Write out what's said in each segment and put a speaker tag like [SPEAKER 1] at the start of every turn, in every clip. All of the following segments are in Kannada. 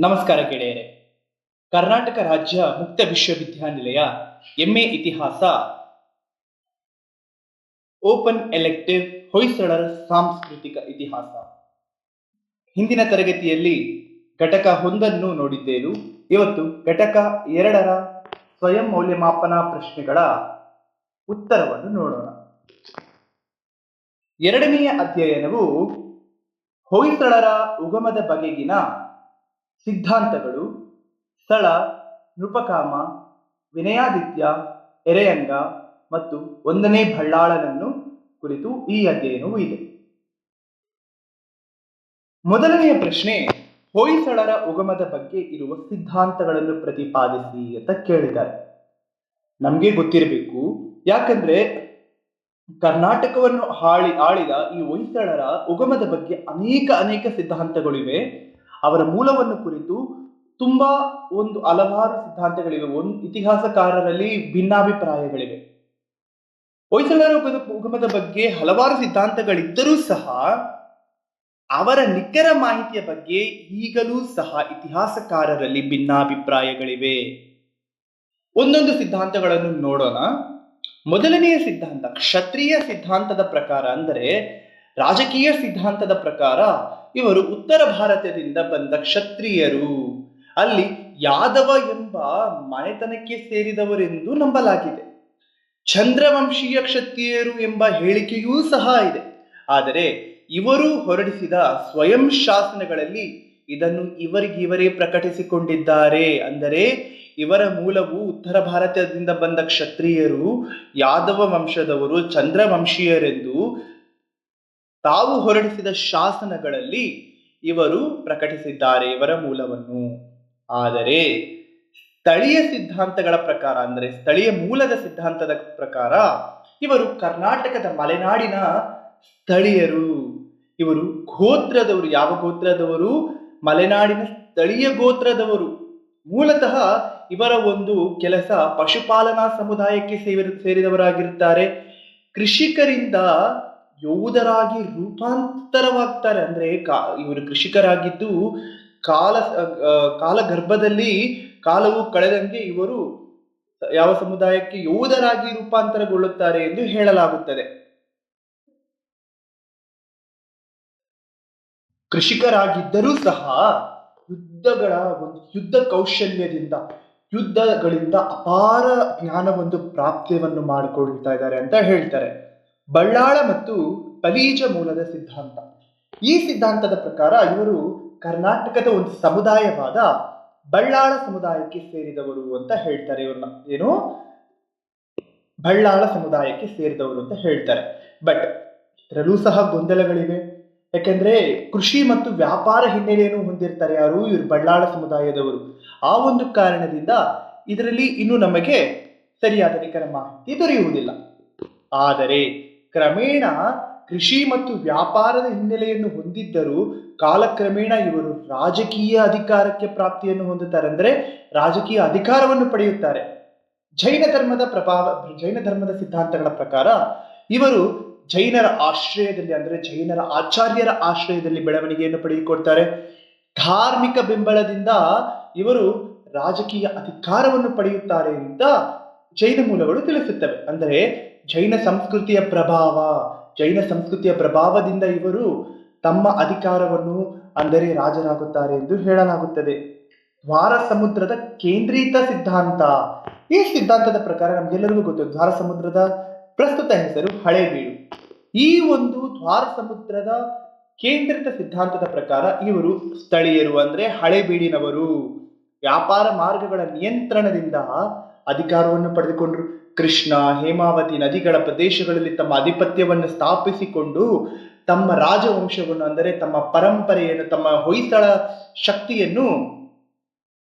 [SPEAKER 1] ನಮಸ್ಕಾರ ಗೆಳೆಯರೆ. ಕರ್ನಾಟಕ ರಾಜ್ಯ ಮುಕ್ತ ವಿಶ್ವವಿದ್ಯಾನಿಲಯ ಎಂಎ ಇತಿಹಾಸ. ಓಪನ್ ಎಲೆಕ್ಟಿವ್ ಹೊಯ್ಸಳರ ಸಾಂಸ್ಕೃತಿಕ ಇತಿಹಾಸ. ಹಿಂದಿನ ತರಗತಿಯಲ್ಲಿ ಘಟಕ ಒಂದನ್ನು ನೋಡಿದ್ದೇನು? ಇವತ್ತು ಘಟಕ ಎರಡರ ಸ್ವಯಂ ಮೌಲ್ಯಮಾಪನ ಪ್ರಶ್ನೆಗಳ ಉತ್ತರವನ್ನು ನೋಡೋಣ. ಎರಡನೆಯ ಅಧ್ಯಯನವು ಹೊಯ್ಸಳರ ಉಗಮದ ಬಗೆಗಿನ ಸಿದ್ಧಾಂತಗಳು, ಸ್ಥಳ, ನೃಪಕಾಮ, ವಿನಯಾದಿತ್ಯ, ಎರೆಯಂಗ ಮತ್ತು ಒಂದನೇ ಭಳ್ಳಾಳನನ್ನು ಕುರಿತು ಈ ಅಧ್ಯಯನವು ಇದೆ. ಮೊದಲನೆಯ ಪ್ರಶ್ನೆ, ಹೊಯ್ಸಳರ ಉಗಮದ ಬಗ್ಗೆ ಇರುವ ಸಿದ್ಧಾಂತಗಳನ್ನು ಪ್ರತಿಪಾದಿಸಿ ಅಂತ ಕೇಳಿದ್ದಾರೆ. ನಮಗೆ ಗೊತ್ತಿರಬೇಕು, ಯಾಕಂದ್ರೆ ಕರ್ನಾಟಕವನ್ನು ಹಾಳಿ ಆಳಿದ ಈ ಹೊಯ್ಸಳರ ಉಗಮದ ಬಗ್ಗೆ ಅನೇಕ ಅನೇಕ ಸಿದ್ಧಾಂತಗಳಿವೆ. ಅವರ ಮೂಲವನ್ನು ಕುರಿತು ತುಂಬಾ ಒಂದು ಹಲವಾರು ಸಿದ್ಧಾಂತಗಳಿವೆ. ಒಂದು ಇತಿಹಾಸಕಾರರಲ್ಲಿ ಭಿನ್ನಾಭಿಪ್ರಾಯಗಳಿವೆ. ಹೊಯ್ಸಳರ ಉಗಮದ ಬಗ್ಗೆ ಹಲವಾರು ಸಿದ್ಧಾಂತಗಳಿದ್ದರೂ ಸಹ ಅವರ ನಿಖರ ಮಾಹಿತಿಯ ಬಗ್ಗೆ ಈಗಲೂ ಸಹ ಇತಿಹಾಸಕಾರರಲ್ಲಿ ಭಿನ್ನಾಭಿಪ್ರಾಯಗಳಿವೆ. ಒಂದೊಂದು ಸಿದ್ಧಾಂತಗಳನ್ನು ನೋಡೋಣ. ಮೊದಲನೆಯ ಸಿದ್ಧಾಂತ ಕ್ಷತ್ರಿಯ ಸಿದ್ಧಾಂತದ ಪ್ರಕಾರ ಅಂದರೆ ರಾಜಕೀಯ ಸಿದ್ಧಾಂತದ ಪ್ರಕಾರ ಇವರು ಉತ್ತರ ಭಾರತದಿಂದ ಬಂದ ಕ್ಷತ್ರಿಯರು. ಅಲ್ಲಿ ಯಾದವ ಎಂಬ ಮನೆತನಕ್ಕೆ ಸೇರಿದವರೆಂದು ನಂಬಲಾಗಿದೆ. ಚಂದ್ರವಂಶೀಯ ಕ್ಷತ್ರಿಯರು ಎಂಬ ಹೇಳಿಕೆಯೂ ಸಹ ಇದೆ. ಆದರೆ ಇವರು ಹೊರಡಿಸಿದ ಸ್ವಯಂ ಶಾಸನಗಳಲ್ಲಿ ಇದನ್ನು ಇವರಿಗಿವರೇ ಪ್ರಕಟಿಸಿಕೊಂಡಿದ್ದಾರೆ. ಅಂದರೆ ಇವರ ಮೂಲವು ಉತ್ತರ ಭಾರತದಿಂದ ಬಂದ ಕ್ಷತ್ರಿಯರು, ಯಾದವ ವಂಶದವರು, ಚಂದ್ರವಂಶೀಯರೆಂದು ತಾವು ಹೊರಡಿಸಿದ ಶಾಸನಗಳಲ್ಲಿ ಇವರು ಪ್ರಕಟಿಸಿದ್ದಾರೆ ಇವರ ಮೂಲವನ್ನು. ಆದರೆ ಸ್ಥಳೀಯ ಸಿದ್ಧಾಂತಗಳ ಪ್ರಕಾರ ಅಂದರೆ ಸ್ಥಳೀಯ ಮೂಲದ ಸಿದ್ಧಾಂತದ ಪ್ರಕಾರ ಇವರು ಕರ್ನಾಟಕದ ಮಲೆನಾಡಿನ ಸ್ಥಳೀಯರು. ಇವರು ಗೋತ್ರದವರು, ಯಾವ ಗೋತ್ರದವರು? ಮಲೆನಾಡಿನ ಸ್ಥಳೀಯ ಗೋತ್ರದವರು. ಮೂಲತಃ ಇವರ ಒಂದು ಕೆಲಸ ಪಶುಪಾಲನಾ ಸಮುದಾಯಕ್ಕೆ ಸೇರಿ ಸೇರಿದವರಾಗಿರುತ್ತಾರೆ. ಕೃಷಿಕರಿಂದ ಯೋಧರಾಗಿ ರೂಪಾಂತರವಾಗ್ತಾರೆ. ಅಂದ್ರೆ ಕಾ, ಇವರು ಕೃಷಿಕರಾಗಿದ್ದು ಕಾಲ ಕಾಲ ಗರ್ಭದಲ್ಲಿ ಕಾಲವು ಕಳೆದಂತೆ ಇವರು ಯಾವ ಸಮುದಾಯಕ್ಕೆ ಯೋಧರಾಗಿ ರೂಪಾಂತರಗೊಳ್ಳುತ್ತಾರೆ ಎಂದು ಹೇಳಲಾಗುತ್ತದೆ. ಕೃಷಿಕರಾಗಿದ್ದರೂ ಸಹ ಯುದ್ಧಗಳ ಒಂದು, ಯುದ್ಧ ಕೌಶಲ್ಯದಿಂದ, ಯುದ್ಧಗಳಿಂದ ಅಪಾರ ಜ್ಞಾನವೊಂದು ಪ್ರಾಪ್ತಿಯನ್ನು ಮಾಡಿಕೊಳ್ತಾ ಇದ್ದಾರೆ ಅಂತ ಹೇಳ್ತಾರೆ. ಬಳ್ಳಾಳ ಮತ್ತು ಬಲೀಜ ಮೂಲದ ಸಿದ್ಧಾಂತ. ಈ ಸಿದ್ಧಾಂತದ ಪ್ರಕಾರ ಇವರು ಕರ್ನಾಟಕದ ಒಂದು ಸಮುದಾಯವಾದ ಬಳ್ಳಾಳ ಸಮುದಾಯಕ್ಕೆ ಸೇರಿದವರು ಅಂತ ಹೇಳ್ತಾರೆ ಇವ್ರನ್ನ. ಏನು? ಬಳ್ಳಾಳ ಸಮುದಾಯಕ್ಕೆ ಸೇರಿದವರು ಅಂತ ಹೇಳ್ತಾರೆ. ಬಟ್ ಇದರಲ್ಲೂ ಸಹ ಗೊಂದಲಗಳಿವೆ. ಯಾಕೆಂದ್ರೆ ಕೃಷಿ ಮತ್ತು ವ್ಯಾಪಾರ ಹಿನ್ನೆಲೆಯನ್ನು ಹೊಂದಿರ್ತಾರೆ ಯಾರು? ಇವರು ಬಳ್ಳಾಳ ಸಮುದಾಯದವರು. ಆ ಒಂದು ಕಾರಣದಿಂದ ಇದರಲ್ಲಿ ಇನ್ನು ನಮಗೆ ಸರಿಯಾದ ನಿಖರ ಮಾಹಿತಿ ದೊರೆಯುವುದಿಲ್ಲ. ಆದರೆ ಕ್ರಮೇಣ ಕೃಷಿ ಮತ್ತು ವ್ಯಾಪಾರದ ಹಿನ್ನೆಲೆಯನ್ನು ಹೊಂದಿದ್ದರೂ ಕಾಲಕ್ರಮೇಣ ಇವರು ರಾಜಕೀಯ ಅಧಿಕಾರಕ್ಕೆ ಪ್ರಾಪ್ತಿಯನ್ನು ಹೊಂದುತ್ತಾರೆ ಅಂದರೆ ರಾಜಕೀಯ ಅಧಿಕಾರವನ್ನು ಪಡೆಯುತ್ತಾರೆ. ಜೈನ ಧರ್ಮದ ಪ್ರಭಾವ, ಜೈನ ಧರ್ಮದ ಸಿದ್ಧಾಂತಗಳ ಪ್ರಕಾರ ಇವರು ಜೈನರ ಆಶ್ರಯದಲ್ಲಿ ಅಂದರೆ ಜೈನರ ಆಚಾರ್ಯರ ಆಶ್ರಯದಲ್ಲಿ ಬೆಳವಣಿಗೆಯನ್ನು ಪಡೆದುಕೊಳ್ತಾರೆ. ಧಾರ್ಮಿಕ ಬೆಂಬಲದಿಂದ ಇವರು ರಾಜಕೀಯ ಅಧಿಕಾರವನ್ನು ಪಡೆಯುತ್ತಾರೆ ಅಂತ ಜೈನ ಮೂಲಗಳು ತಿಳಿಸುತ್ತವೆ. ಅಂದರೆ ಜೈನ ಸಂಸ್ಕೃತಿಯ ಪ್ರಭಾವ, ಜೈನ ಸಂಸ್ಕೃತಿಯ ಪ್ರಭಾವದಿಂದ ಇವರು ತಮ್ಮ ಅಧಿಕಾರವನ್ನು ಅಂದರೆ ರಾಜರಾಗುತ್ತಾರೆ ಎಂದು ಹೇಳಲಾಗುತ್ತದೆ. ದ್ವಾರ ಸಮುದ್ರದ ಕೇಂದ್ರೀತ ಸಿದ್ಧಾಂತ. ಈ ಸಿದ್ಧಾಂತದ ಪ್ರಕಾರ ನಮಗೆಲ್ಲರಿಗೂ ಗೊತ್ತು ದ್ವಾರ ಸಮುದ್ರದ ಪ್ರಸ್ತುತ ಹೆಸರು ಹಳೆಬೀಡು. ಈ ಒಂದು ದ್ವಾರ ಸಮುದ್ರದ ಕೇಂದ್ರಿತ ಸಿದ್ಧಾಂತದ ಪ್ರಕಾರ ಇವರು ಸ್ಥಳೀಯರು ಅಂದ್ರೆ ಹಳೆಬೀಡಿನವರು. ವ್ಯಾಪಾರ ಮಾರ್ಗಗಳ ನಿಯಂತ್ರಣದಿಂದ ಅಧಿಕಾರವನ್ನು ಪಡೆದುಕೊಂಡ್ರು. ಕೃಷ್ಣ ಹೇಮಾವತಿ ನದಿಗಳ ಪ್ರದೇಶಗಳಲ್ಲಿ ತಮ್ಮ ಆಧಿಪತ್ಯವನ್ನು ಸ್ಥಾಪಿಸಿಕೊಂಡು ತಮ್ಮ ರಾಜವಂಶವನ್ನು, ಅಂದರೆ ತಮ್ಮ ಪರಂಪರೆಯನ್ನು, ತಮ್ಮ ಹೊಯ್ಸಳ ಶಕ್ತಿಯನ್ನು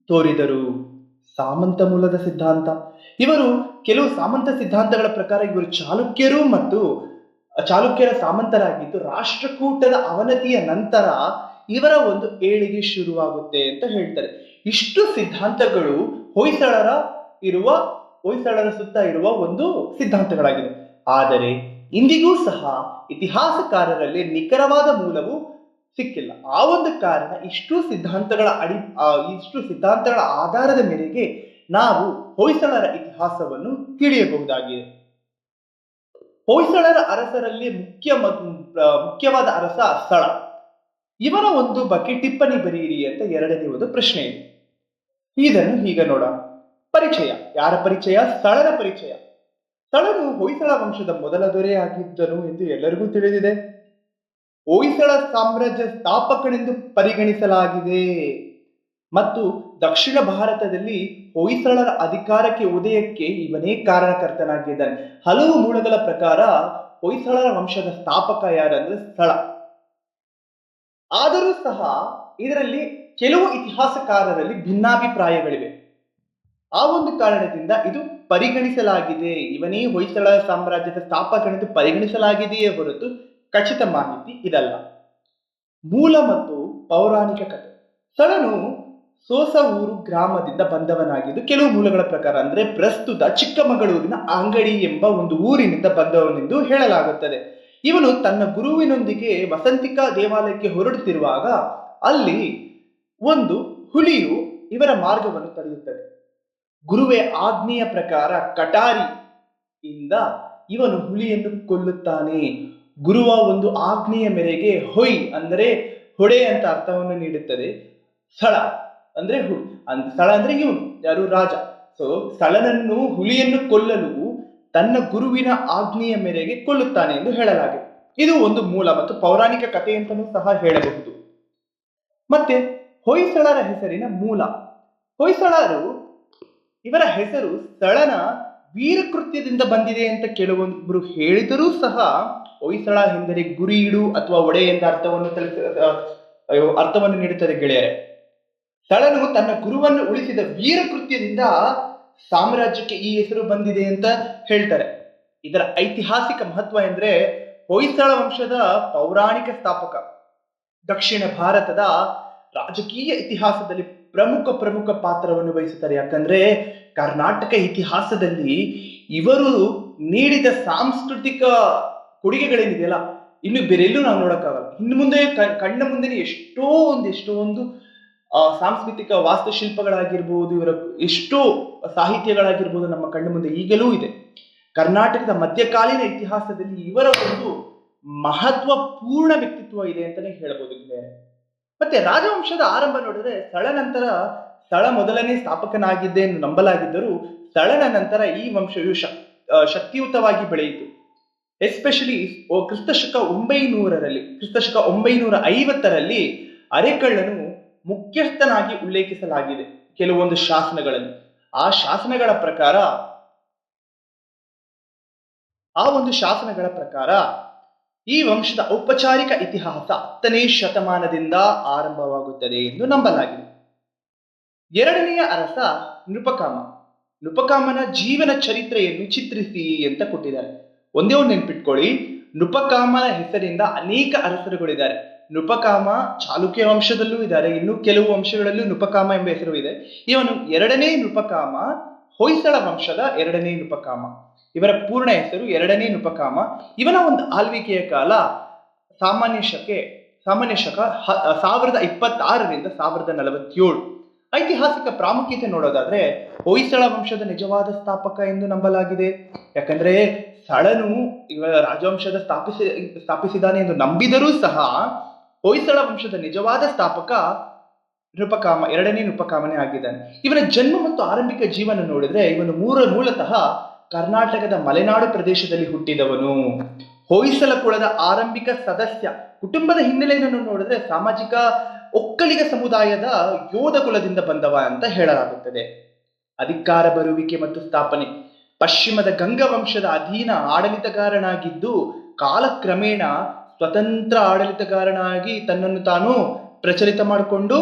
[SPEAKER 1] ತೋರಿದರು. ಸಾಮಂತ ಮೂಲದ ಸಿದ್ಧಾಂತ. ಇವರು ಕೆಲವು ಸಾಮಂತ ಸಿದ್ಧಾಂತಗಳ ಪ್ರಕಾರ ಇವರು ಚಾಲುಕ್ಯರು ಮತ್ತು ಚಾಲುಕ್ಯರ ಸಾಮಂತರಾಗಿದ್ದು ರಾಷ್ಟ್ರಕೂಟದ ಅವನತಿಯ ನಂತರ ಇವರ ಒಂದು ಏಳಿಗೆ ಶುರುವಾಗುತ್ತೆ ಅಂತ ಹೇಳ್ತಾರೆ. ಇಷ್ಟು ಸಿದ್ಧಾಂತಗಳು ಹೊಯ್ಸಳರ ಇರುವ ಹೊಯ್ಸಳರ ಸುತ್ತ ಇರುವ ಒಂದು ಸಿದ್ಧಾಂತಗಳಾಗಿದೆ ಆದರೆ ಇಂದಿಗೂ ಸಹ ಇತಿಹಾಸಕಾರರಲ್ಲಿ ನಿಖರವಾದ ಮೂಲವು ಸಿಕ್ಕಿಲ್ಲ. ಆ ಒಂದು ಕಾರಣ ಇಷ್ಟು ಸಿದ್ಧಾಂತಗಳ ಅಡಿ ಇಷ್ಟು ಸಿದ್ಧಾಂತಗಳ ಆಧಾರದ ಮೇರೆಗೆ ನಾವು ಹೊಯ್ಸಳರ ಇತಿಹಾಸವನ್ನು ತಿಳಿಯಬಹುದಾಗಿದೆ. ಹೊಯ್ಸಳರ ಅರಸರಲ್ಲಿ ಮುಖ್ಯ ಮುಖ್ಯವಾದ ಅರಸ ಸ್ಥಳ. ಇವನ ಒಂದು ಬಗ್ಗೆ ಟಿಪ್ಪಣಿ ಬರೆಯಿರಿ ಅಂತ ಎರಡನೇ ಒಂದು ಪ್ರಶ್ನೆ ಇದೆ. ಇದನ್ನು ಈಗ ನೋಡೋಣ. ಪರಿಚಯ. ಯಾರ ಪರಿಚಯ? ಸ್ಥಳದ ಪರಿಚಯ. ಸ್ಥಳನು ಹೊಯ್ಸಳ ವಂಶದ ಮೊದಲ ದೊರೆಯಾಗಿದ್ದನು ಎಂದು ಎಲ್ಲರಿಗೂ ತಿಳಿದಿದೆ. ಹೊಯ್ಸಳ ಸಾಮ್ರಾಜ್ಯ ಸ್ಥಾಪಕನೆಂದು ಪರಿಗಣಿಸಲಾಗಿದೆ. ಮತ್ತು ದಕ್ಷಿಣ ಭಾರತದಲ್ಲಿ ಹೊಯ್ಸಳರ ಅಧಿಕಾರಕ್ಕೆ ಉದಯಕ್ಕೆ ಇವನೇ ಕಾರಣಕರ್ತನಾಗಿದ್ದಾನೆ. ಹಲವು ಮೂಲಗಳ ಪ್ರಕಾರ ಹೊಯ್ಸಳರ ವಂಶದ ಸ್ಥಾಪಕ ಯಾರಂದ್ರೆ ಸ್ಥಳ. ಆದರೂ ಸಹ ಇದರಲ್ಲಿ ಕೆಲವು ಇತಿಹಾಸಕಾರರಲ್ಲಿ ಭಿನ್ನಾಭಿಪ್ರಾಯಗಳಿವೆ. ಆ ಒಂದು ಕಾರಣದಿಂದ ಇದು ಪರಿಗಣಿಸಲಾಗಿದೆ. ಇವನೇ ಹೊಯ್ಸಳ ಸಾಮ್ರಾಜ್ಯದ ಸ್ಥಾಪಕನೆಂದು ಪರಿಗಣಿಸಲಾಗಿದೆಯೇ ಹೊರತು ಖಚಿತ ಮಾಹಿತಿ ಇದಲ್ಲ. ಮೂಲ ಮತ್ತು ಪೌರಾಣಿಕ ಕಥೆ ಸೋಸ ಊರು ಗ್ರಾಮದಿಂದ ಬಂದವನಾಗಿದ್ದು ಕೆಲವು ಮೂಲಗಳ ಪ್ರಕಾರ ಅಂದ್ರೆ ಪ್ರಸ್ತುತ ಚಿಕ್ಕಮಗಳೂರಿನ ಅಂಗಡಿ ಎಂಬ ಒಂದು ಊರಿನಿಂದ ಬಂದವನೆಂದು ಹೇಳಲಾಗುತ್ತದೆ. ಇವನು ತನ್ನ ಗುರುವಿನೊಂದಿಗೆ ವಸಂತಿಕಾ ದೇವಾಲಯಕ್ಕೆ ಹೊರಡುತ್ತಿರುವಾಗ ಅಲ್ಲಿ ಒಂದು ಹುಲಿಯು ಇವರ ಮಾರ್ಗವನ್ನು ತಡೆಯುತ್ತದೆ. ಗುರುವೇ ಆಜ್ಞೆಯ ಪ್ರಕಾರ ಕಟಾರಿ ಇಂದ ಇವನು ಹುಲಿಯನ್ನು ಕೊಲ್ಲುತ್ತಾನೆ. ಗುರುವ ಒಂದು ಆಜ್ಞೆಯ ಮೇರೆಗೆ ಹೊಯ್ ಅಂದರೆ ಹೊಡೆ ಅಂತ ಅರ್ಥವನ್ನು ನೀಡುತ್ತದೆ. ಸ್ಥಳ ಅಂದ್ರೆ ಹುಲಿ ಅಂದ್ ಸ್ಥಳ ಅಂದ್ರೆ ಇವನು, ಯಾರು? ರಾಜ. ಸೊ ಸ್ಥಳನನ್ನು ಹುಲಿಯನ್ನು ಕೊಲ್ಲಲು ತನ್ನ ಗುರುವಿನ ಆಜ್ಞೆಯ ಮೇರೆಗೆ ಕೊಲ್ಲುತ್ತಾನೆ ಎಂದು ಹೇಳಲಾಗಿದೆ. ಇದು ಒಂದು ಮೂಲ ಮತ್ತು ಪೌರಾಣಿಕ ಕಥೆ ಅಂತಲೂ ಸಹ ಹೇಳಬಹುದು. ಮತ್ತೆ ಹೊಯ್ಸಳರ ಹೆಸರಿನ ಮೂಲ. ಹೊಯ್ಸಳರು ಇವರ ಹೆಸರು ಸಳನ ವೀರಕೃತ್ಯದಿಂದ ಬಂದಿದೆ ಅಂತ ಕೆಲವೊಬ್ಬರು ಹೇಳಿದರೂ ಸಹ ಹೊಯ್ಸಳ ಎಂದರೆ ಗುರಿಯಿಡು ಅಥವಾ ಒಡೆ ಎಂದ ಅರ್ಥವನ್ನು ತಲುಪ ಅರ್ಥವನ್ನು ನೀಡುತ್ತದೆ ಗೆಳೆಯರೆ. ಸಳನು ತನ್ನ ಗುರುವನ್ನು ಉಳಿಸಿದ ವೀರಕೃತ್ಯದಿಂದ ಸಾಮ್ರಾಜ್ಯಕ್ಕೆ ಈ ಹೆಸರು ಬಂದಿದೆ ಅಂತ ಹೇಳ್ತಾರೆ. ಇದರ ಐತಿಹಾಸಿಕ ಮಹತ್ವ ಎಂದ್ರೆ ಹೊಯ್ಸಳ ವಂಶದ ಪೌರಾಣಿಕ ಸ್ಥಾಪಕ. ದಕ್ಷಿಣ ಭಾರತದ ರಾಜಕೀಯ ಇತಿಹಾಸದಲ್ಲಿ ಪ್ರಮುಖ ಪ್ರಮುಖ ಪಾತ್ರವನ್ನು ವಹಿಸುತ್ತಾರೆ. ಯಾಕಂದ್ರೆ ಕರ್ನಾಟಕ ಇತಿಹಾಸದಲ್ಲಿ ಇವರು ನೀಡಿದ ಸಾಂಸ್ಕೃತಿಕ ಕೊಡುಗೆಗಳೇನಿದೆಯಲ್ಲ, ಇನ್ನು ಬೇರೆಲ್ಲೂ ನಾವು ನೋಡಕ್ಕಾಗಲ್ಲ. ಇನ್ನು ಮುಂದೆ ಕಣ್ಣ ಮುಂದೆ ಎಷ್ಟೋ ಒಂದು ಎಷ್ಟೋ ಒಂದು ಸಾಂಸ್ಕೃತಿಕ ವಾಸ್ತುಶಿಲ್ಪಗಳಾಗಿರ್ಬೋದು, ಇವರ ಎಷ್ಟೋ ಸಾಹಿತ್ಯಗಳಾಗಿರ್ಬೋದು ನಮ್ಮ ಕಣ್ಣ ಮುಂದೆ ಈಗಲೂ ಇದೆ. ಕರ್ನಾಟಕದ ಮಧ್ಯಕಾಲೀನ ಇತಿಹಾಸದಲ್ಲಿ ಇವರ ಒಂದು ಮಹತ್ವಪೂರ್ಣ ವ್ಯಕ್ತಿತ್ವ ಇದೆ ಅಂತಾನೆ ಹೇಳ್ಬೋದು. ಮತ್ತೆ ರಾಜವಂಶದ ಆರಂಭ ನೋಡಿದ್ರೆ ಸ್ಥಳ ನಂತರ ಸ್ಥಳ ಮೊದಲನೇ ಸ್ಥಾಪಕನಾಗಿದ್ದೆ ಎಂದು ನಂಬಲಾಗಿದ್ದರೂ ಸ್ಥಳನ ನಂತರ ಈ ವಂಶವು ಶಕ್- ಶಕ್ತಿಯುತವಾಗಿ ಬೆಳೆಯಿತು. ಎಸ್ಪೆಷಲಿ ಕ್ರಿಸ್ತಶಕ ಒಂಬೈನೂರರಲ್ಲಿ, ಕ್ರಿಸ್ತಶಕ ಒಂಬೈನೂರ ಐವತ್ತರಲ್ಲಿ ಅರೆಕಳ್ಳನು ಮುಖ್ಯಸ್ಥನಾಗಿ ಉಲ್ಲೇಖಿಸಲಾಗಿದೆ ಕೆಲವೊಂದು ಶಾಸನಗಳಲ್ಲಿ. ಆ ಶಾಸನಗಳ ಪ್ರಕಾರ, ಆ ಒಂದು ಶಾಸನಗಳ ಪ್ರಕಾರ ಈ ವಂಶದ ಔಪಚಾರಿಕ ಇತಿಹಾಸ ಹತ್ತನೇ ಶತಮಾನದಿಂದ ಆರಂಭವಾಗುತ್ತದೆ ಎಂದು ನಂಬಲಾಗಿದೆ. ಎರಡನೆಯ ಅರಸ ನೃಪಕಾಮ. ನೃಪಕಾಮನ ಜೀವನ ಚರಿತ್ರೆಯನ್ನು ಚಿತ್ರಿಸಿ ಅಂತ ಕೊಟ್ಟಿದ್ದಾರೆ. ಒಂದೇ ಒಂದು ನೆನ್ಪಿಟ್ಕೊಳ್ಳಿ. ನೃಪಕಾಮನ ಹೆಸರಿಂದ ಅನೇಕ ಅರಸರುಗಳಿದ್ದಾರೆ. ನೃಪಕಾಮ ಚಾಲುಕ್ಯ ವಂಶದಲ್ಲೂ ಇದ್ದಾರೆ. ಇನ್ನು ಕೆಲವು ವಂಶಗಳಲ್ಲೂ ನೃಪಕಾಮ ಎಂಬ ಹೆಸರು ಇದೆ. ಇವನು ಎರಡನೇ ನೃಪಕಾಮ, ಹೊಯ್ಸಳ ವಂಶದ ಎರಡನೇ ನೃಪಕಾಮ. ಇವರ ಪೂರ್ಣ ಹೆಸರು ಎರಡನೇ ನೃಪಕಾಮ. ಇವನ ಒಂದು ಆಳ್ವಿಕೆಯ ಕಾಲ ಸಾಮಾನ್ಯ ಶಕೆ, ಸಾಮಾನ್ಯ ಶಕ ಸಾವಿರದ ಇಪ್ಪತ್ತಾರರಿಂದ ಸಾವಿರದ ನಲವತ್ತೇಳು. ಐತಿಹಾಸಿಕ ಪ್ರಾಮುಖ್ಯತೆ ನೋಡೋದಾದ್ರೆ ಹೊಯ್ಸಳ ವಂಶದ ನಿಜವಾದ ಸ್ಥಾಪಕ ಎಂದು ನಂಬಲಾಗಿದೆ. ಯಾಕಂದ್ರೆ ಸಳನು ಇವರ ರಾಜವಂಶದ ಸ್ಥಾಪಿಸಿ ಸ್ಥಾಪಿಸಿದ್ದಾನೆ ಎಂದು ನಂಬಿದರೂ ಸಹ ಹೊಯ್ಸಳ ವಂಶದ ನಿಜವಾದ ಸ್ಥಾಪಕ ನೃಪಕಾಮ ಎರಡನೇ ನೃಪಕಾಮನೇ ಆಗಿದ್ದಾನೆ. ಇವನ ಜನ್ಮ ಮತ್ತು ಆರಂಭಿಕ ಜೀವನ ನೋಡಿದ್ರೆ ಇವನು ಮೂರ ಮೂಲತಃ ಕರ್ನಾಟಕದ ಮಲೆನಾಡು ಪ್ರದೇಶದಲ್ಲಿ ಹುಟ್ಟಿದವನು. ಹೊಯ್ಸಳ ಕುಳದ ಆರಂಭಿಕ ಸದಸ್ಯ. ಕುಟುಂಬದ ಹಿನ್ನೆಲೆಯನ್ನು ನೋಡಿದ್ರೆ ಸಾಮಾಜಿಕ ಒಕ್ಕಲಿಗ ಸಮುದಾಯದ ಯೋಧ ಕುಲದಿಂದ ಬಂದವ ಅಂತ ಹೇಳಲಾಗುತ್ತದೆ. ಅಧಿಕಾರ ಬರುವಿಕೆ ಮತ್ತು ಸ್ಥಾಪನೆ. ಪಶ್ಚಿಮದ ಗಂಗ ವಂಶದ ಅಧೀನ ಆಡಳಿತಗಾರನಾಗಿದ್ದು ಕಾಲಕ್ರಮೇಣ ಸ್ವತಂತ್ರ ಆಡಳಿತಗಾರನಾಗಿ ತನ್ನನ್ನು ತಾನು ಪ್ರಚಲಿತ ಮಾಡಿಕೊಂಡು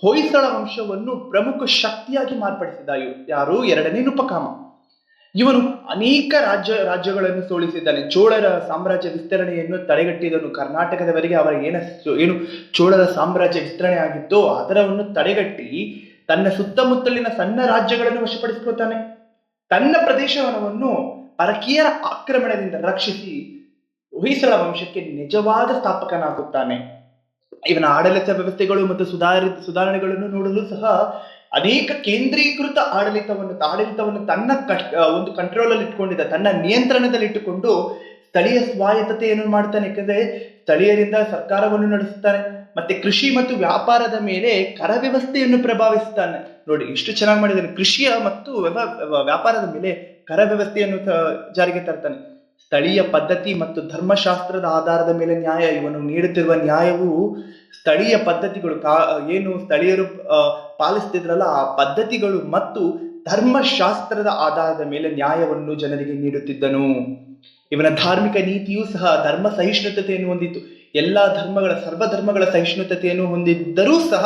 [SPEAKER 1] ಹೊಯ್ಸಳ ವಂಶವನ್ನು ಪ್ರಮುಖ ಶಕ್ತಿಯಾಗಿ ಮಾರ್ಪಡಿಸಿದ ಯಾರು? ಎರಡನೇ ನೃಪಕಾಮ ಇವನು ಅನೇಕ ರಾಜ್ಯ, ರಾಜ್ಯಗಳನ್ನು ಸೋಲಿಸಿದ್ದಾನೆ. ಚೋಳರ ಸಾಮ್ರಾಜ್ಯ ವಿಸ್ತರಣೆಯನ್ನು ತಡೆಗಟ್ಟಿದನು. ಕರ್ನಾಟಕದವರೆಗೆ ಅವರ ಏನ ಏನು ಚೋಳರ ಸಾಮ್ರಾಜ್ಯ ವಿಸ್ತರಣೆ ಆಗಿತ್ತೋ, ಅದರವನ್ನು ತಡೆಗಟ್ಟಿ ತನ್ನ ಸುತ್ತಮುತ್ತಲಿನ ಸಣ್ಣ ರಾಜ್ಯಗಳನ್ನು ವಶಪಡಿಸಿಕೊಳ್ತಾನೆ. ತನ್ನ ಪ್ರದೇಶವನ್ನು ಪರಕೀಯರ ಆಕ್ರಮಣದಿಂದ ರಕ್ಷಿಸಿ ಹೊಯ್ಸಳ ವಂಶಕ್ಕೆ ನಿಜವಾದ ಸ್ಥಾಪಕನಾಗುತ್ತಾನೆ. ಇವನ ಆಡಳಿತ ವ್ಯವಸ್ಥೆಗಳು ಮತ್ತು ಸುಧಾರಿತ ಸುಧಾರಣೆಗಳನ್ನು ನೋಡಲು ಸಹ ಅನೇಕ ಕೇಂದ್ರೀಕೃತ ಆಡಳಿತವನ್ನು ಆಡಳಿತವನ್ನು ತನ್ನ ಕಟ್ ಒಂದು ಕಂಟ್ರೋಲ್ ಅಲ್ಲಿ ಇಟ್ಕೊಂಡಿದ್ದ, ತನ್ನ ನಿಯಂತ್ರಣದಲ್ಲಿ ಇಟ್ಟುಕೊಂಡು ಸ್ಥಳೀಯ ಸ್ವಾಯತ್ತತೆಯನ್ನು ಮಾಡ್ತಾನೆ. ಯಾಕಂದ್ರೆ ಸ್ಥಳೀಯರಿಂದ ಸರ್ಕಾರವನ್ನು ನಡೆಸುತ್ತಾನೆ ಮತ್ತೆ ಕೃಷಿ ಮತ್ತು ವ್ಯಾಪಾರದ ಮೇಲೆ ಕರ ವ್ಯವಸ್ಥೆಯನ್ನು ಪ್ರಭಾವಿಸುತ್ತಾನೆ ನೋಡಿ, ಇಷ್ಟು ಚೆನ್ನಾಗಿ ಮಾಡಿದ್ದಾನೆ. ಕೃಷಿಯ ಮತ್ತು ವ್ಯಾಪಾರದ ಮೇಲೆ ಕರ ವ್ಯವಸ್ಥೆಯನ್ನು ಜಾರಿಗೆ ತರ್ತಾನೆ. ಸ್ಥಳೀಯ ಪದ್ಧತಿ ಮತ್ತು ಧರ್ಮಶಾಸ್ತ್ರದ ಆಧಾರದ ಮೇಲೆ ನ್ಯಾಯ, ಇವನು ನೀಡುತ್ತಿರುವ ನ್ಯಾಯವು ಸ್ಥಳೀಯ ಪದ್ಧತಿಗಳು ಕಾ, ಏನು ಸ್ಥಳೀಯರು ಪಾಲಿಸ್ತಿದ್ರಲ್ಲ, ಆ ಪದ್ಧತಿಗಳು ಮತ್ತು ಧರ್ಮಶಾಸ್ತ್ರದ ಆಧಾರದ ಮೇಲೆ ನ್ಯಾಯವನ್ನು ಜನರಿಗೆ ನೀಡುತ್ತಿದ್ದನು. ಇವನ ಧಾರ್ಮಿಕ ನೀತಿಯೂ ಸಹ ಧರ್ಮ ಸಹಿಷ್ಣುತೆಯನ್ನು ಹೊಂದಿತ್ತು. ಎಲ್ಲ ಧರ್ಮಗಳ, ಸರ್ವಧರ್ಮಗಳ ಸಹಿಷ್ಣುತೆಯನ್ನು ಹೊಂದಿದ್ದರೂ ಸಹ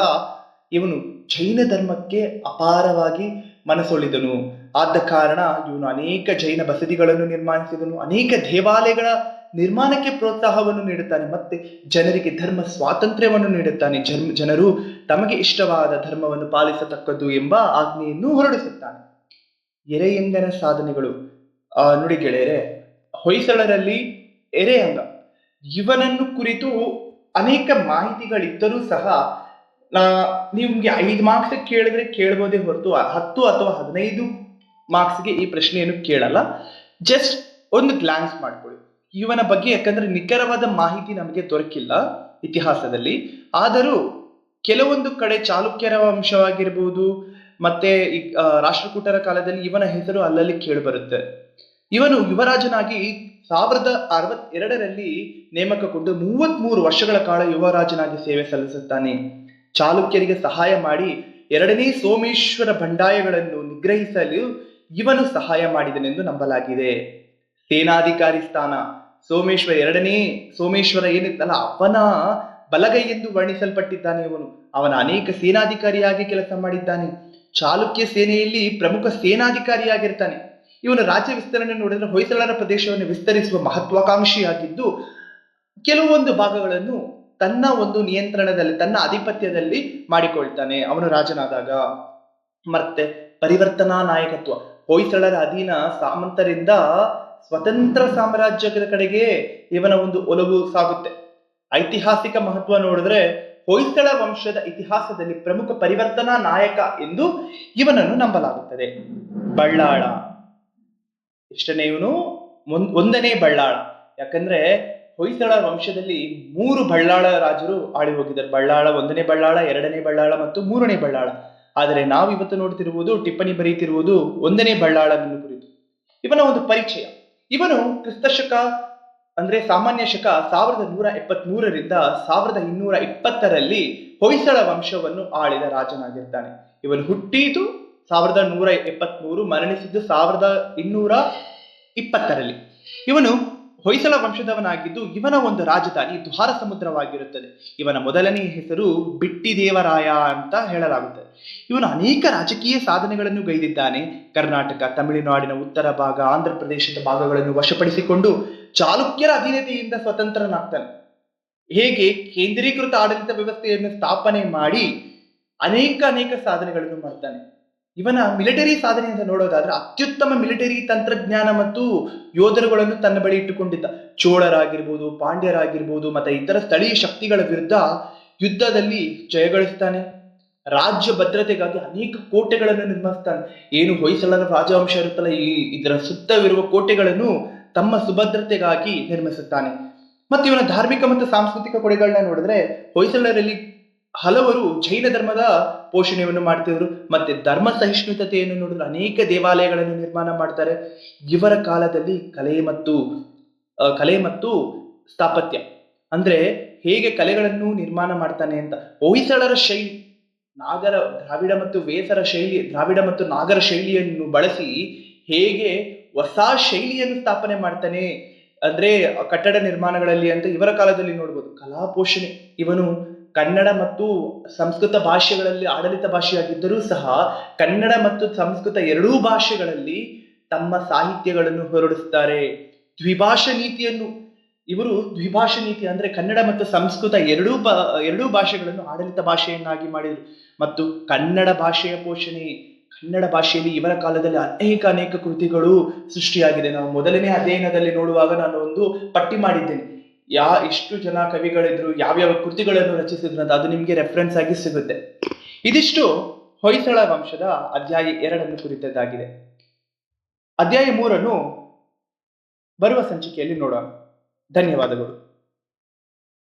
[SPEAKER 1] ಇವನು ಜೈನ ಧರ್ಮಕ್ಕೆ ಅಪಾರವಾಗಿ ಮನಸೊಳಿದನು ಆದ ಕಾರಣ ಇವನು ಅನೇಕ ಜೈನ ಬಸದಿಗಳನ್ನು ನಿರ್ಮಾಣಿಸಿದನು. ಅನೇಕ ದೇವಾಲಯಗಳ ನಿರ್ಮಾಣಕ್ಕೆ ಪ್ರೋತ್ಸಾಹವನ್ನು ನೀಡುತ್ತಾನೆ ಮತ್ತೆ ಜನರಿಗೆ ಧರ್ಮ ಸ್ವಾತಂತ್ರ್ಯವನ್ನು ನೀಡುತ್ತಾನೆ. ಜನ್ ಜನರು ತಮಗೆ ಇಷ್ಟವಾದ ಧರ್ಮವನ್ನು ಪಾಲಿಸತಕ್ಕದ್ದು ಎಂಬ ಆಜ್ಞೆಯನ್ನು ಹೊರಡಿಸುತ್ತಾನೆ. ಎರೆಯಂಗನ ಸಾಧನೆಗಳು ಆ, ನುಡಿ ಗೆಳೆಯರೆ ಹೊಯ್ಸಳರಲ್ಲಿ ಎರೆಯಂಗ ಇವನನ್ನು ಕುರಿತು ಅನೇಕ ಮಾಹಿತಿಗಳಿದ್ದರೂ ಸಹ ನಾ ನಿಮ್ಗೆ ಐದು ಮಾರ್ಕ್ಸ್ ಕೇಳಿದ್ರೆ ಕೇಳ್ಬೋದೇ ಹೊರತು ಹತ್ತು ಅಥವಾ ಹದಿನೈದು ಮಾರ್ಕ್ಸ್ಗೆ ಈ ಪ್ರಶ್ನೆಯನ್ನು ಕೇಳಲ್ಲ. ಜಸ್ಟ್ ಒಂದು ಗ್ಲಾನ್ಸ್ ಮಾಡ್ಕೊಳ್ಳಿ. ಇವನ ಬಗ್ಗೆ ಯಾಕಂದ್ರೆ ನಿಖರವಾದ ಮಾಹಿತಿ ನಮಗೆ ದೊರಕಿಲ್ಲ ಇತಿಹಾಸದಲ್ಲಿ. ಆದರೂ ಕೆಲವೊಂದು ಕಡೆ ಚಾಲುಕ್ಯರ ವಂಶವಾಗಿರ್ಬೋದು, ಮತ್ತೆ ರಾಷ್ಟ್ರಕೂಟರ ಕಾಲದಲ್ಲಿ ಇವನ ಹೆಸರು ಅಲ್ಲಲ್ಲಿ ಕೇಳಿಬರುತ್ತೆ. ಇವನು ಯುವರಾಜನಾಗಿ ಸಾವಿರದ ಅರವತ್ತೆರಡರಲ್ಲಿ ನೇಮಕಗೊಂಡು ಮೂವತ್ಮೂರು ವರ್ಷಗಳ ಕಾಲ ಯುವರಾಜನಾಗಿ ಸೇವೆ ಸಲ್ಲಿಸುತ್ತಾನೆ. ಚಾಲುಕ್ಯರಿಗೆ ಸಹಾಯ ಮಾಡಿ ಎರಡನೇ ಸೋಮೇಶ್ವರ ಬಂಡಾಯಗಳನ್ನು ನಿಗ್ರಹಿಸಲು ಇವನು ಸಹಾಯ ಮಾಡಿದನೆಂದು ನಂಬಲಾಗಿದೆ. ಸೇನಾಧಿಕಾರಿ ಸ್ಥಾನ. ಸೋಮೇಶ್ವರ ಎರಡನೇ, ಸೋಮೇಶ್ವರ ಏನಿತ್ತಲ್ಲ, ಅವನ ಬಲಗೈ ಎಂದು ವರ್ಣಿಸಲ್ಪಟ್ಟಿದ್ದಾನೆ ಅವನು. ಅವನ ಅನೇಕ ಸೇನಾಧಿಕಾರಿಯಾಗಿ ಕೆಲಸ ಮಾಡಿದ್ದಾನೆ. ಚಾಲುಕ್ಯ ಸೇನೆಯಲ್ಲಿ ಪ್ರಮುಖ ಸೇನಾಧಿಕಾರಿಯಾಗಿರ್ತಾನೆ. ಇವನು ರಾಜ್ಯ ವಿಸ್ತರಣೆ ನೋಡಿದ್ರೆ ಹೊಯ್ಸಳರ ಪ್ರದೇಶವನ್ನು ವಿಸ್ತರಿಸುವ ಮಹತ್ವಾಕಾಂಕ್ಷಿಯಾಗಿದ್ದು, ಕೆಲವೊಂದು ಭಾಗಗಳನ್ನು ತನ್ನ ಒಂದು ನಿಯಂತ್ರಣದಲ್ಲಿ, ತನ್ನ ಆಧಿಪತ್ಯದಲ್ಲಿ ಮಾಡಿಕೊಳ್ತಾನೆ ಅವನು ರಾಜನಾದಾಗ. ಮತ್ತೆ ಪರಿವರ್ತನಾ ನಾಯಕತ್ವ. ಹೊಯ್ಸಳರ ಅಧೀನ ಸಾಮಂತರಿಂದ ಸ್ವತಂತ್ರ ಸಾಮ್ರಾಜ್ಯದ ಕಡೆಗೆ ಇವನ ಒಂದು ಒಲವು ಸಾಗುತ್ತೆ. ಐತಿಹಾಸಿಕ ಮಹತ್ವ ನೋಡಿದ್ರೆ ಹೊಯ್ಸಳ ವಂಶದ ಇತಿಹಾಸದಲ್ಲಿ ಪ್ರಮುಖ ಪರಿವರ್ತನಾ ನಾಯಕ ಎಂದು ಇವನನ್ನು ನಂಬಲಾಗುತ್ತದೆ. ಬಳ್ಳಾಳ. ಇಷ್ಟನೇ ಇವನು? ಒಂದ್- ಒಂದನೇ ಬಳ್ಳಾಳ. ಯಾಕಂದ್ರೆ ಹೊಯ್ಸಳ ವಂಶದಲ್ಲಿ ಮೂರು ಬಳ್ಳಾಳ ರಾಜರು ಆಳಿ ಹೋಗಿದ್ದಾರೆ. ಬಳ್ಳಾಳ ಒಂದನೇ ಬಳ್ಳಾಳ, ಎರಡನೇ ಬಳ್ಳಾಳ ಮತ್ತು ಮೂರನೇ ಬಳ್ಳಾಳ. ಆದರೆ ನಾವು ಇವತ್ತು ನೋಡ್ತಿರುವುದು, ಟಿಪ್ಪಣಿ ಬರೀತಿರುವುದು ಒಂದನೇ ಬಳ್ಳಾಳವನ್ನು ಕುರಿತು. ಇವನ ಒಂದು ಪರಿಚಯ. ಇವನು ಕ್ರಿಸ್ತಶಕ ಅಂದ್ರೆ ಸಾಮಾನ್ಯ ಶಕ ಸಾವಿರದ ನೂರ ಎಪ್ಪತ್ಮೂರರಿಂದ ಸಾವಿರದ ಇನ್ನೂರ ಇಪ್ಪತ್ತರಲ್ಲಿ ಹೊಯ್ಸಳ ವಂಶವನ್ನು ಆಳಿದ ರಾಜನಾಗಿರ್ತಾನೆ. ಇವನು ಹುಟ್ಟಿದ್ದು ಸಾವಿರದ ನೂರ ಎಪ್ಪತ್ಮೂರು, ಮರಣಿಸಿದ್ದು ಸಾವಿರದ ಇನ್ನೂರ ಇಪ್ಪತ್ತರಲ್ಲಿ. ಇವನು ಹೊಯ್ಸಳ ವಂಶದವನಾಗಿದ್ದು ಇವನ ಒಂದು ರಾಜಧಾನಿ ದ್ವಾರ ಸಮುದ್ರವಾಗಿರುತ್ತದೆ. ಇವನ ಮೊದಲನೇ ಹೆಸರು ಬಿಟ್ಟಿದೇವರಾಯ ಅಂತ ಹೇಳಲಾಗುತ್ತದೆ. ಇವನು ಅನೇಕ ರಾಜಕೀಯ ಸಾಧನೆಗಳನ್ನು ಗೈದಿದ್ದಾನೆ. ಕರ್ನಾಟಕ, ತಮಿಳುನಾಡಿನ ಉತ್ತರ ಭಾಗ, ಆಂಧ್ರ ಪ್ರದೇಶದ ಭಾಗಗಳನ್ನು ವಶಪಡಿಸಿಕೊಂಡು ಚಾಲುಕ್ಯರ ಅಧೀನತೆಯಿಂದ ಸ್ವತಂತ್ರನಾಗ್ತಾನೆ. ಹೇಗೆ? ಕೇಂದ್ರೀಕೃತ ಆಡಳಿತ ವ್ಯವಸ್ಥೆಯನ್ನು ಸ್ಥಾಪನೆ ಮಾಡಿ ಅನೇಕ ಅನೇಕ ಸಾಧನೆಗಳನ್ನು ಮಾಡ್ತಾನೆ. ಇವನ ಮಿಲಿಟರಿ ಸಾಧನೆ ಅಂತ ನೋಡೋದಾದ್ರೆ ಅತ್ಯುತ್ತಮ ಮಿಲಿಟರಿ ತಂತ್ರಜ್ಞಾನ ಮತ್ತು ಯೋಧರುಗಳನ್ನು ತನ್ನ ಬಳಿ ಇಟ್ಟುಕೊಂಡಿದ್ದ. ಚೋಳರಾಗಿರ್ಬೋದು, ಪಾಂಡ್ಯರಾಗಿರ್ಬೋದು, ಮತ್ತೆ ಇತರ ಸ್ಥಳೀಯ ಶಕ್ತಿಗಳ ವಿರುದ್ಧ ಯುದ್ಧದಲ್ಲಿ ಜಯಗಳಿಸ್ತಾನೆ ರಾಜ್ಯ ಭದ್ರತೆಗಾಗಿ ಅನೇಕ ಕೋಟೆಗಳನ್ನು ನಿರ್ಮಿಸ್ತಾನೆ. ಏನು ಹೊಯ್ಸಳರ ರಾಜವಂಶ ಇರುತ್ತಲ್ಲ, ಈ ಇದರ ಸುತ್ತವಿರುವ ಕೋಟೆಗಳನ್ನು ತಮ್ಮ ಸುಭದ್ರತೆಗಾಗಿ ನಿರ್ಮಿಸುತ್ತಾನೆ. ಮತ್ತು ಇವನ ಧಾರ್ಮಿಕ ಮತ್ತು ಸಾಂಸ್ಕೃತಿಕ ಕೊಡುಗೆಗಳನ್ನ ನೋಡಿದ್ರೆ ಹೊಯ್ಸಳರಲ್ಲಿ ಹಲವರು ಜೈನ ಧರ್ಮದ ಪೋಷಣೆಯನ್ನು ಮಾಡ್ತಿದ್ರು, ಮತ್ತೆ ಧರ್ಮ ಸಹಿಷ್ಣುತೆಯನ್ನು ನೋಡಲು ಅನೇಕ ದೇವಾಲಯಗಳನ್ನು ನಿರ್ಮಾಣ ಮಾಡ್ತಾರೆ. ಇವರ ಕಾಲದಲ್ಲಿ ಕಲೆ ಮತ್ತು ಕಲೆ ಮತ್ತು ಸ್ಥಾಪತ್ಯ. ಅಂದ್ರೆ ಹೇಗೆ ಕಲೆಗಳನ್ನು ನಿರ್ಮಾಣ ಮಾಡ್ತಾನೆ ಅಂತ. ಹೊಯ್ಸಳರ ಶೈಲಿ ನಾಗರ, ದ್ರಾವಿಡ ಮತ್ತು ವೇಸರ ಶೈಲಿ, ದ್ರಾವಿಡ ಮತ್ತು ನಾಗರ ಶೈಲಿಯನ್ನು ಬಳಸಿ ಹೇಗೆ ಹೊಸ ಶೈಲಿಯನ್ನು ಸ್ಥಾಪನೆ ಮಾಡ್ತಾನೆ. ಅಂದ್ರೆ ಕಟ್ಟಡ ನಿರ್ಮಾಣಗಳಲ್ಲಿ ಅಂತ ಇವರ ಕಾಲದಲ್ಲಿ ನೋಡ್ಬೋದು. ಕಲಾ ಪೋಷಣೆ. ಇವನು ಕನ್ನಡ ಮತ್ತು ಸಂಸ್ಕೃತ ಭಾಷೆಗಳಲ್ಲಿ ಆಡಳಿತ ಭಾಷೆಯಾಗಿದ್ದರೂ ಸಹ ಕನ್ನಡ ಮತ್ತು ಸಂಸ್ಕೃತ ಎರಡೂ ಭಾಷೆಗಳಲ್ಲಿ ತಮ್ಮ ಸಾಹಿತ್ಯಗಳನ್ನು ಹೊರಡಿಸ್ತಾರೆ ದ್ವಿಭಾಷಾ ನೀತಿಯನ್ನು, ಇವರು ದ್ವಿಭಾಷಾ ನೀತಿ ಅಂದ್ರೆ ಕನ್ನಡ ಮತ್ತು ಸಂಸ್ಕೃತ ಎರಡೂ ಬಾ, ಎರಡೂ ಭಾಷೆಗಳನ್ನು ಆಡಳಿತ ಭಾಷೆಯನ್ನಾಗಿ ಮಾಡಿದರು. ಮತ್ತು ಕನ್ನಡ ಭಾಷೆಯ ಪೋಷಣೆ, ಕನ್ನಡ ಭಾಷೆಯಲ್ಲಿ ಇವರ ಕಾಲದಲ್ಲಿ ಅನೇಕ ಅನೇಕ ಕೃತಿಗಳು ಸೃಷ್ಟಿಯಾಗಿದೆ. ನಾವು ಮೊದಲನೇ ಅಧ್ಯಯನದಲ್ಲಿ ನೋಡುವಾಗ ನಾನು ಒಂದು ಪಟ್ಟಿ ಮಾಡಿದ್ದೇನೆ. ಯಾ ಇಷ್ಟು ಜನ ಕವಿಗಳಿದ್ರು, ಯಾವ್ಯಾವ ಕೃತಿಗಳನ್ನು ರಚಿಸಿದ್ರು ಅಂತ ಅದು ನಿಮಗೆ ರೆಫರೆನ್ಸ್ ಆಗಿ ಸಿಗುತ್ತೆ. ಇದಿಷ್ಟು ಹೊಯ್ಸಳ ವಂಶದ ಅಧ್ಯಾಯ ಎರಡನ್ನು ಕುರಿತದ್ದಾಗಿದೆ. ಅಧ್ಯಾಯ ಮೂರನ್ನು ಬರುವ ಸಂಚಿಕೆಯಲ್ಲಿ ನೋಡೋಣ. ಧನ್ಯವಾದಗಳು.